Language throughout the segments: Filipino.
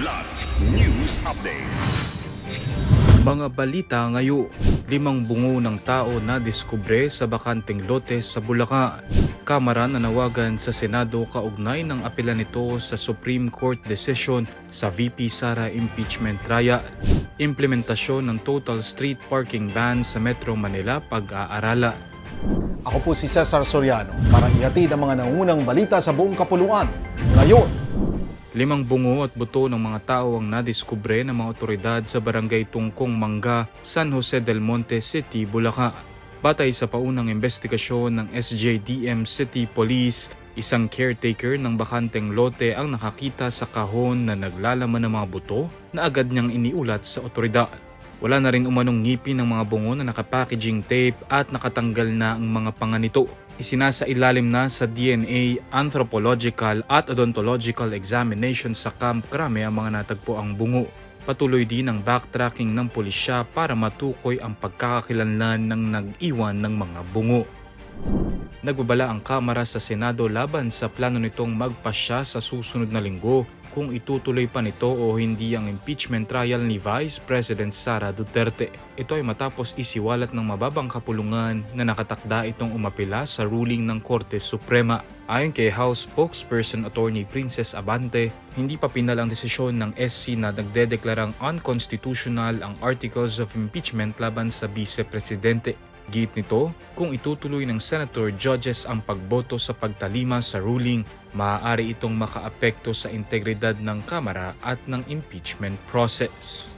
Kidlat News Updates. Mga balita ngayon, limang bungo ng tao na diskubre sa bakanteng lote sa Bulacan. Kamara nanawagan sa Senado kaugnay ng apela nito sa Supreme Court decision sa VP Sara impeachment trial. Implementasyon ng total street parking ban sa Metro Manila pag-aarala. Ako po si Cesar Soriano para ihatid ang mga nangunang balita sa buong kapuluan. Ngayon, Limang bungo at buto ng mga tao ang nadiskubre ng mga otoridad sa barangay Tungkong Mangga, San Jose del Monte City, Bulacan. Batay sa paunang investigasyon ng SJDM City Police, isang caretaker ng bakanteng lote ang nakakita sa kahon na naglalaman ng mga buto na agad niyang iniulat sa otoridad. Wala na rin umanong ngipin ng mga bungo na nakapackaging tape at nakatanggal na ang mga panga nito. Isinasa ilalim na sa DNA, anthropological at odontological examination sa Camp Crame ang mga natagpo ang bungo. Patuloy din ang backtracking ng pulisya para matukoy ang pagkakakilanlan ng nag-iwan ng mga bungo. Nagbabala ang Kamara sa Senado laban sa plano nitong magpasya sa susunod na linggo kung itutuloy pa nito o hindi ang impeachment trial ni Vice President Sara Duterte. Ito ay matapos isiwalat ng mababang kapulungan na nakatakda itong umapila sa ruling ng Korte Suprema. Ayon kay House spokesperson Attorney Princess Abante, hindi pa pinal ang desisyon ng SC na nagdedeklarang unconstitutional ang Articles of Impeachment laban sa Vice Presidente. Git nito, kung itutuloy ng senator judges ang pagboto sa pagtalima sa ruling, maaari itong makaapekto sa integridad ng Kamara at ng impeachment process.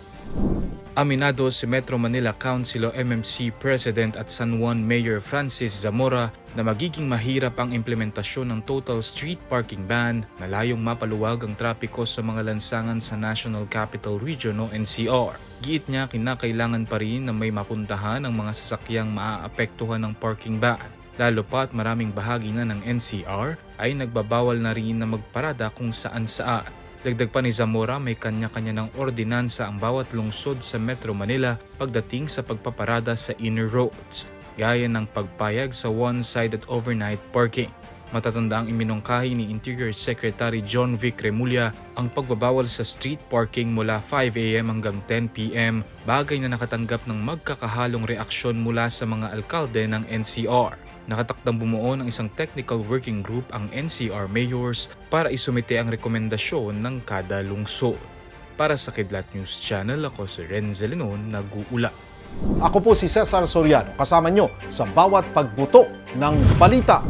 Aminado si Metro Manila Council o MMC President at San Juan Mayor Francis Zamora na magiging mahirap ang implementasyon ng total street parking ban na layong mapaluwag ang trapiko sa mga lansangan sa National Capital Region o NCR. Giit niya kinakailangan pa rin na may mapuntahan ang mga sasakyang maaapektuhan ng parking ban. Lalo pa at maraming bahagi na ng NCR ay nagbabawal na rin na magparada kung saan saan. Dagdag pa ni Zamora may kanya-kanya ng ordinansa ang bawat lungsod sa Metro Manila pagdating sa pagpaparada sa inner roads, gaya ng pagpayag sa one-sided overnight parking. Matatanda ang iminungkahi ni Interior Secretary John Vic Remulla ang pagbabawal sa street parking mula 5am hanggang 10pm, bagay na nakatanggap ng magkakahalong reaksyon mula sa mga alkalde ng NCR. Nakatakdang bumuo ng isang technical working group ang NCR mayors para isumite ang rekomendasyon ng kada lungsod. Para sa Kidlat News Channel, ako si Renzel Linon, nag-uula. Ako po si Cesar Soriano kasama nyo sa bawat pagbuto ng balita.